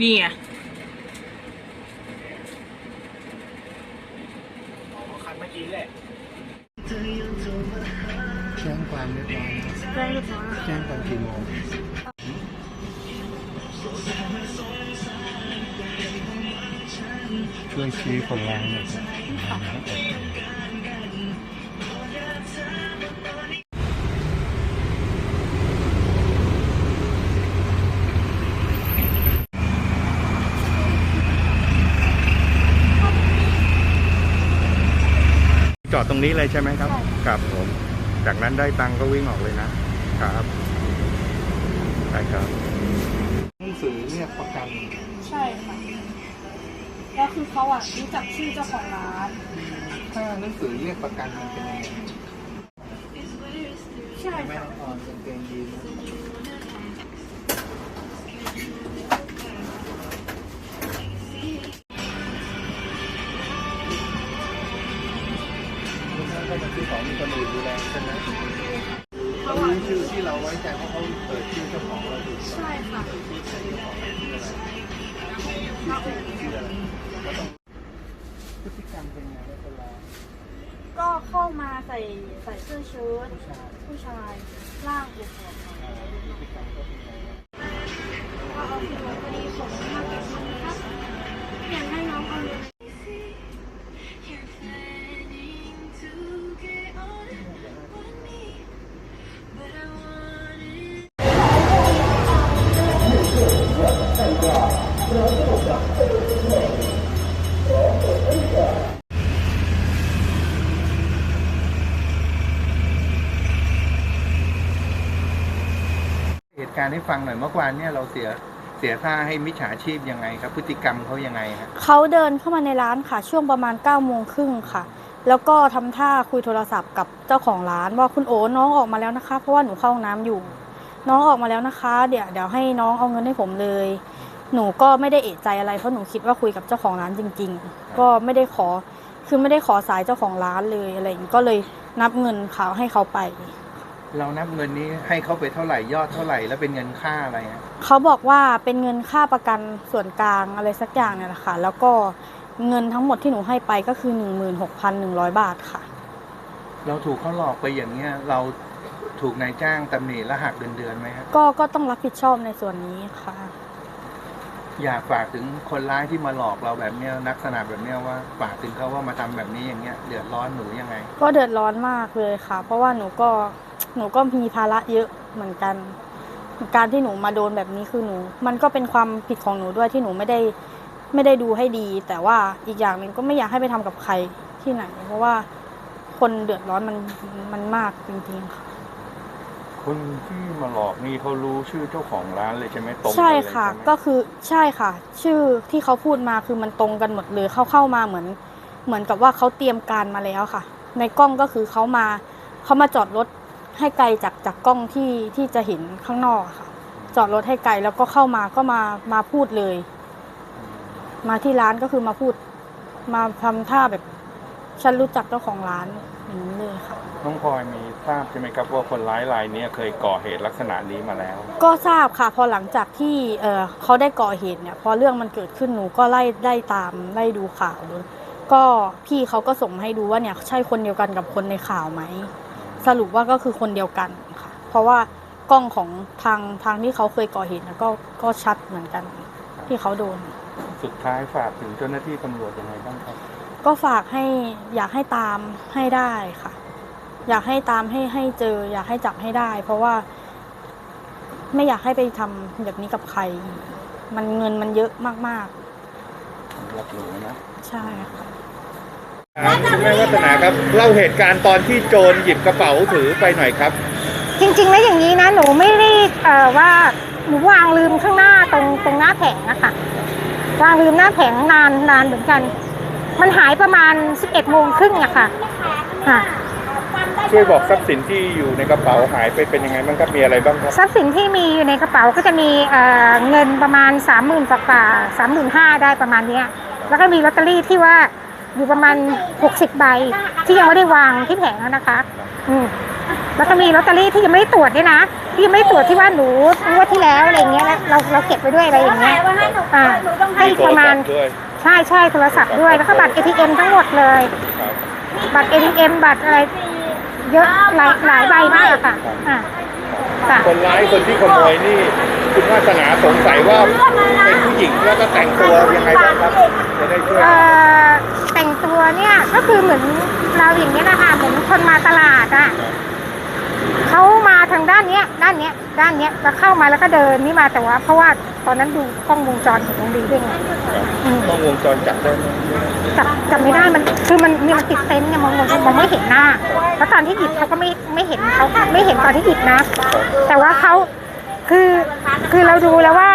นี่ไงคันเมื่อกี้แหละแจ้งความเรียบร้อยนะได้เรียบร้อยแจ้งความกี่โมงช่วยชี้คนร้ายหน่อย จอดตรงนี้เลยใช่ไหมครับ ครับผม จากนั้นได้ตังค์ก็วิ่งออกเลยนะ ครับได้ครับหนังสือเรียกประกัน ใช่ค่ะแล้วคือเขาอะรู้จักชื่อเจ้าของร้าน ถ้าหนังสือเรียกประกันมันเป็นยังไงใช่แม่ค่ะอ่อนกางเกงยีน ส์คุณท่านก็มาซื้อของมีคนอื่นดูแลใช่ไหมเขาเขาอะรู้ชื่อที่เราไว้ใจเพราะเขาเปิดชื่อเจ้าของเราถูกใช่ค่ะชื่อขอะไรก็ต้องพฤติกรรมเป็นไงแล้คนเราก็เข้ามาใส่ใส่เสื้อเชิ้ตผู้ชายร่างอวบเอ่อพฤติกรรมก็เป็นไงบ้างๆก็เอาคือพอดีผม การณ์ให้ฟังหน่อยเมื่อวานเนี่ยเราเสียเสียค่าให้มิจฉาชีพยังไงครับ พฤติกรรมเขายังไงฮะเขาเดินเข้ามาในร้านค่ะ ช่วงประมาณ9ก้าโมงครึ่งค่ะ แล้วก็ทำท่าคุยโทรศัพท์กับเจ้าของร้านว่าคุณโอ๋น้องออกมาแล้วนะคะ เพราะว่าหนูเข้าห้องน้ำอยู่ น้องออกมาแล้วนะคะ เดี๋ยวเดี๋ยวให้น้องเอาเงินให้ผมเลย หนูก็ไม่ได้เอะใจอะไรเพราะหนูคิดว่าคุยกับเจ้าของร้านจริง ๆ ก็ไม่ได้ขอคือไม่ได้ขอสายเจ้าของร้านเลยอะไรอย่างนี้ก็เลยนับเงินเขาให้เขาไป เรานับเงินนี้ให้เขาไปเท่าไหร่ยอดเท่าไหร่แล้วเป็นเงินค่าอะไรฮะเขาบอกว่าเป็นเงินค่าประกันส่วนกลางอะไรสักอย่างเนี่ยแหละค่ะ แล้วก็เงินทั้งหมดที่หนูให้ไปก็คือ 16,100 บาทค่ะ เราถูกเขาหลอกไปอย่างเงี้ย เราถูกนายจ้างตำหนิและหักเดือนเดือนไหมฮะก็ก็ต้องรับผิดชอบในส่วนนี้ค่ะ อยากฝากถึงคนร้ายที่มาหลอกเราแบบเนี้ยลักษณะแบบเนี้ยว่าฝากถึงเขาว่ามาทำแบบนี้อย่างเงี้ยเดือดร้อนหนูยังไง ก็เดือดร้อนมากเลยค่ะ เพราะว่าหนูก็ หนูก็มีภาระเยอะเหมือนกัน การที่หนูมาโดนแบบนี้คือหนู มันก็เป็นความผิดของหนูด้วยที่หนูไม่ได้ไม่ได้ดูให้ดี แต่ว่าอีกอย่างหนึ่งก็ไม่อยากให้ไปทำกับใครที่ไหน เพราะว่าคนเดือดร้อนมันมันมากจริงๆค่ะคนที่มาหลอกนี่เขารู้ชื่อเจ้าของร้านเลยใช่ไหมตรงกันใช่เลยค่ะใช่ไหมก็คือใช่ค่ะ ชื่อที่เขาพูดมาคือมันตรงกันหมดเลยเขาเข้ามาเหมือน เหมือนกับว่าเขาเตรียมการมาแล้วค่ะ ในกล้องก็คือเขามาเขามาจอดรถ ให้ไกลจากจากกล้องที่ที่จะเห็นข้างนอกอะค่ะ จอดรถให้ไกลแล้วก็เข้ามาก็มามาพูดเลย มาที่ร้านก็คือมาพูด มาทำท่าแบบฉันรู้จักเจ้าของร้านอย่างนี้เลยค่ะ น้องพลอยมีทราบใช่ไหมครับว่าคนร้ายรายเนี้เคยก่อเหตุลักษณะนี้มาแล้ว ก็ทราบค่ะ พอหลังจากที่เอ่อเขาได้ก่อเหตุเนี่ย พอเรื่องมันเกิดขึ้นหนูก็ไล่ได้ตามไล่ดูข่าวดูก็พี่เขาก็ส่งมาให้ดูว่าเนี่ยใช่คนเดียวกันกับคนในข่าวไหม สรุปว่าก็คือคนเดียวกันค่ะ เพราะว่ากล้องของทางทางที่เขาเคยก่อเหตุนะก็ก็ชัดเหมือนกัน ที่เขาโดน สุดท้ายฝากถึงเจ้าหน้าที่ตำรวจยังไงบ้างครับ ก็ฝากให้อยากให้ตามให้ได้ค่ะ อยากให้ตามให้ให้เจอ อยากให้จับให้ได้ เพราะว่า ไม่อยากให้ไปทำแบบนี้กับใคร มันเงินมันเยอะมากรับรู้นะ ๆ ใช่ค่ะ คุณแม่วัฒนาครับเล่าเหตุการณ์ตอนที่โจรหยิบกระเป๋าถือไปหน่อยครับ จริงๆแล้วอย่างนี้นะหนูไม่ได้เอ่อว่าหนูวางลืมข้างหน้าตรงตรงหน้าแผงอะค่ะวางลืมหน้าแผงนานนานเหมือนกัน มันหายประมาณ 11โมงครึ่งอะค่ะค่ะช่วยบอกทรัพย์สินที่อยู่ในกระเป๋าหายไปเป็นยังไงบ้างครับมีอะไรบ้างครับทรัพย์สินที่มีอยู่ในกระเป๋าก็จะมีเอ่อเงินประมาณ 3 0,000กว่าสามหมื่นห้าได้ประมาณเนี้ยแล้วก็มีลอตเตอรี่ที่ว่า อยู่ประมาณ 60 ใบ ที่ยังไม่ได้วางที่แผงอะนะคะ อืมแล้วก็มีลอตเตอรี่ที่ยังไม่ได้ตรวจด้วยนะที่ยังไม่ได้ตรวจที่ว่าหนูงวดที่แล้วอะไรอย่างเงี้ยแล้วเราเราเก็บไว้ด้วยอะไรอย่างเงี้ยอ่าให้อีกประมาณด้วยใช่ใช่โทรศัพท์ด้วยแล้วก็บัตร ATM ทั้งหมดเลย ครับบัตร ATM บัตรอะไร เยอะหลายหลายใบมากอะค่ะอ่าค่ะคนร้ายคนที่ขโมยนี่คุณวาสนาสงสัยว่าเป็นผู้หญิงแล้วก็แต่งตัวยังไงบ้างครับจะได้ช่วย เอ่อแต่งตัวเนี่ยก็คือเหมือนเราอย่างเงี้ยนะคะเหมือนคนมาตลาดอะเขามาทางด้านเนี้ย ด้านเนี้ย ด้านเนี้ยแล้วเข้ามาแล้วก็เดินนี่มาแต่ว่า เพราะว่าตอนนั้นดูกล้องวงจรของโรงเรียนด้วยไงอืมกล้องวงจรจับได้ไหมจับจับไม่ได้มันคือมันมีมันติดเต็นท์เนี่ยมองมองมองไม่เห็นหน้า แล้วตอนที่หยิบเขาก็ไม่ไม่เห็นเขาไม่เห็นตอนที่หยิบนะ แต่ว่าเขาคือคือเราดูแล้วว่า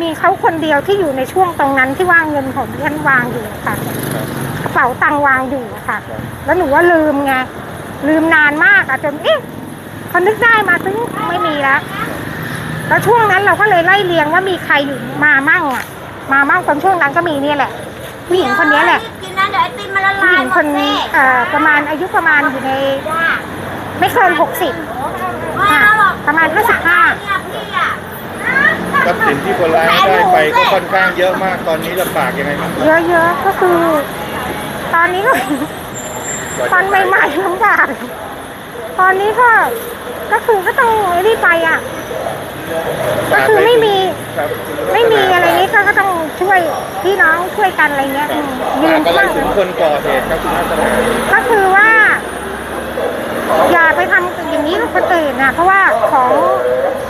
มีเขาคนเดียวที่อยู่ในช่วงตรงนั้นที่วางเงินของที่ฉันวางอยู่ค่ะกระ เป๋าตังค์วางอยู่ค่ะ แล้วหนูว่าลืมไงลืมนานมากอะจนเอ๊ะพอนึกได้มาถึงไม่มีแล้วแล้วช่วงนั้นเราก็เลยไล่เรียงว่ามีใครอยู่มามั่งอะมามั่งตอนช่วงนั้นก็มีเนี่ยแหละผู้หญิงคนนี้แหละกินนะเดี๋ยวไอติมมันละผู้ลาหยญิงหมคดนสิเอ่อประมาณอายุประมาณอยู่ใน ไม่เกินหกสิบไม่เอาหรอกประมาณห้าสิบห้า เนี่ยพี่อะทรัพย์สินที่คนร้ายได้ไปก็ค่อนข้างเยอะมากตอนนี้ลำบากยังไงบ้างเยอะๆ ก็คือ ตอนนี้ก็ตอนใหม่ๆลำบากตอนนี้ก็ก็คือก็ต้องรีบไปอะ ก็คือไม่มีครับไม่มีอะไรนี้ก็ก็ต้องช่วยพี่น้องช่วยกันอะไรเงี้ยอืมยืฝากนอะไรบ้างถึงคนก่อเหตุครับคุณวาสนาก็คือว่า อย่าไปทำอย่างนี้กับคนอื่นนะเพราะว่าของ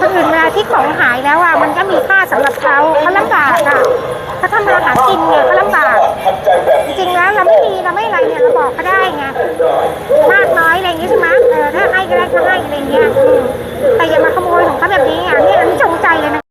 คนอื่นเวลาที่ของหายแล้วอะมันก็มีค่าสำหรับเขาเขาลำบากอะเขาทำมาหากินเนี่ยเขาลำบากจริงๆแล้วเราไม่มีเราไม่ บอกก็ได้ไงมากน้อยอะไรอย่างงี้ใช่ไหมเออถ้าให้ก็ได้ถ้าให้อะไรอย่างเงี้ยแต่อย่ามาขโมยของเขาแบบนี้อะเนี่ย